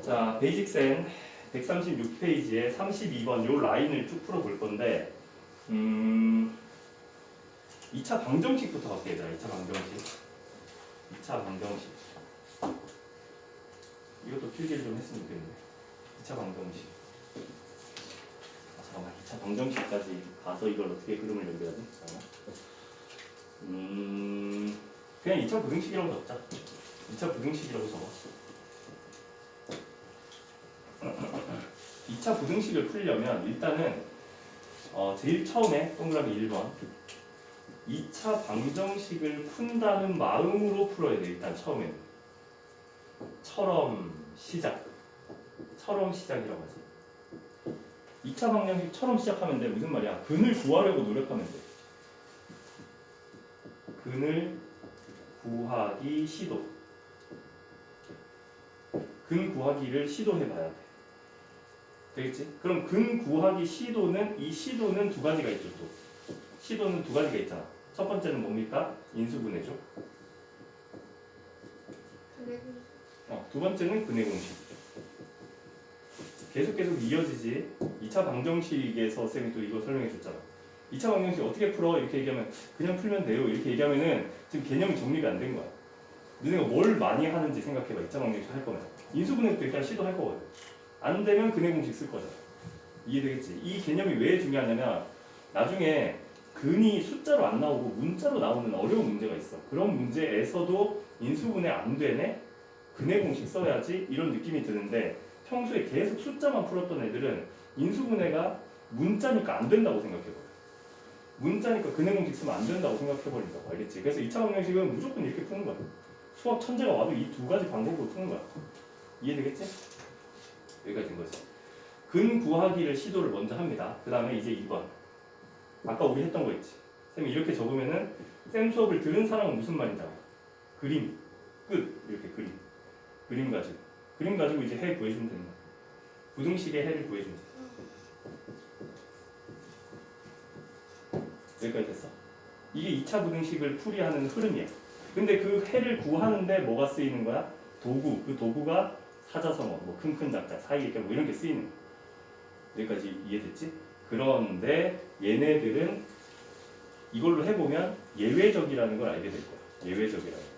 자, 베이직센 136페이지에 32번 요 라인을 쭉 풀어볼 건데, 음, 2차 방정식부터 갈게요. 자, 2차 방정식. 2차 방정식. 이것도 필기를 좀 했으면 좋겠는데. 2차 방정식. 아, 잠깐만, 2차 방정식까지 가서 이걸 어떻게 그림을 연결하지? 잠깐만. 음, 그냥 2차 부등식이라고 적자. 2차 부등식이라고 적어. 2차 부등식을 풀려면 일단은 어, 제일 처음에 동그라미 1번 2차 방정식을 푼다는 마음으로 풀어야 돼 일단 처음에는. 처럼 시작. 처럼 시작이라고 하지. 2차 방정식 처럼 시작하면 돼. 무슨 말이야? 근을 구하려고 노력하면 돼. 근을 구하기 시도. 근 구하기를 시도해 봐야 돼 되겠지? 그럼 근 구하기 시도는 이 시도는 두 가지가 있죠 또. 시도는 두 가지가 있잖아. 첫 번째는 뭡니까? 인수분해죠. 어, 두 번째는 근해 공식. 계속 계속 이어지지. 2차 방정식에서 쌤이 또 이거 설명해 줬잖아. 2차 방정식 어떻게 풀어? 이렇게 얘기하면 그냥 풀면 돼요. 이렇게 얘기하면은 지금 개념이 정리가 안 된 거야. 너네가 뭘 많이 하는지 생각해봐. 2차 방정식 할 거면. 인수분해도 일단 시도할 거거든 안 되면 근해 공식 쓸 거잖아 이해되겠지? 이 개념이 왜 중요하냐면 나중에 근이 숫자로 안 나오고 문자로 나오는 어려운 문제가 있어 그런 문제에서도 인수분해 안 되네? 근해 공식 써야지 이런 느낌이 드는데 평소에 계속 숫자만 풀었던 애들은 인수분해가 문자니까 안 된다고 생각해버려. 문자니까 근해 공식 쓰면 안 된다고 생각해버린다고 알겠지? 그래서 2차 방정식은 무조건 이렇게 푸는 거야. 수학 천재가 와도 이 두 가지 방법으로 푸는 거야. 이해되겠지? 여기까지 된 거지. 근 구하기를 시도를 먼저 합니다. 그 다음에 이제 2번. 아까 우리 했던 거 있지. 쌤이 이렇게 적으면은 쌤 수업을 들은 사람은 무슨 말인지 알아? 그림. 끝. 이렇게 그림. 그림 가지고. 그림 가지고 이제 해 구해주면 되는 거야. 부등식의 해를 구해주면 돼. 여기까지 됐어. 이게 2차 부등식을 풀이하는 흐름이야. 근데 그 해를 구하는데 뭐가 쓰이는 거야? 도구. 그 도구가 사자성어, 뭐 큰큰 작자, 사이일자 뭐 이런 게 쓰이는. 여기까지 이해됐지? 그런데 얘네들은 이걸로 해보면 예외적이라는 걸 알게 될 거야. 예외적이라는